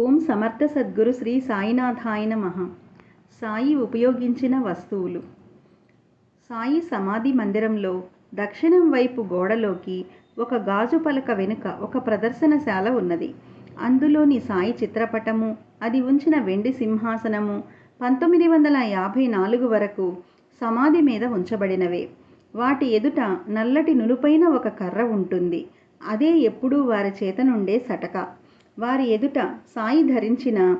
ఓం సమర్థ సద్గురు శ్రీ సాయినాథాయ నమ. సాయి ఉపయోగించిన వస్తువులు. సాయి సమాధి మందిరంలో దక్షిణం వైపు గోడలోకి ఒక గాజు పలక వెనుక ఒక ప్రదర్శనశాల ఉన్నది. అందులోని సాయి చిత్రపటము అది ఉంచిన వెండి సింహాసనము పంతొమ్మిది వందల యాభై నాలుగు వరకు సమాధి మీద ఉంచబడినవే. వాటి ఎదుట నల్లటి నునుపైన ఒక కర్ర ఉంటుంది. అదే ఎప్పుడూ వారి చేత నుండే సటక. వారి ఎదుట సాయి ధరించిన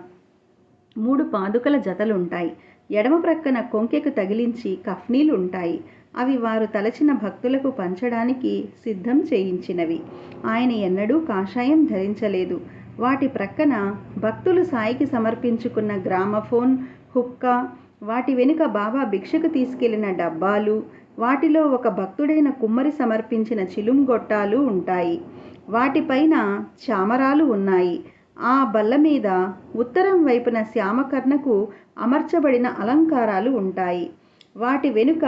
మూడు పాదుకల జతలుంటాయి. ఎడమ ప్రక్కన కొంకెకు తగిలించి కఫ్నీలు ఉంటాయి అవి వారు తలచిన భక్తులకు పంచడానికి సిద్ధం చేయించినవి. ఆయన ఎన్నడూ కాషాయం ధరించలేదు. వాటి ప్రక్కన భక్తులు సాయికి సమర్పించుకున్న గ్రామఫోన్ హుక్కా వాటి వెనుక బాబా భిక్షకు తీసుకెళ్ళిన డబ్బాలు వాటిలో ఒక భక్తుడైన కుమ్మరి సమర్పించిన చిలుంగొట్టాలు ఉంటాయి. వాటిపైన చామరాలు ఉన్నాయి. ఆ బల్ల మీద ఉత్తరం వైపున శ్యామకర్ణకు అమర్చబడిన అలంకారాలు ఉంటాయి. వాటి వెనుక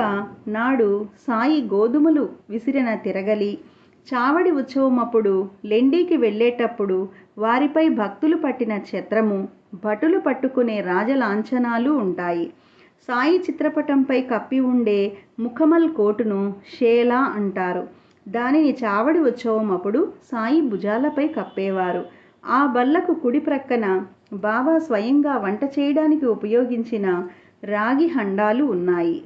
నాడు సాయి గోధుమలు విసిరిన తిరగలి చావడి ఉత్సవమప్పుడు లెండీకి వెళ్ళేటప్పుడు వారిపై భక్తులు పట్టిన ఛత్రము భటులు పట్టుకునే రాజలాంఛనాలు ఉంటాయి. సాయి చిత్రపటంపై కప్పి ఉండే ముఖమల్ కోటును షేలా అంటారు. దానిని చావడి ఉత్సవం అప్పుడు సాయి భుజాలపై కప్పేవారు. ఆ బల్లకు కుడి ప్రక్కన బాబా స్వయంగా వంట చేయడానికి ఉపయోగించిన రాగి హండాలు ఉన్నాయి.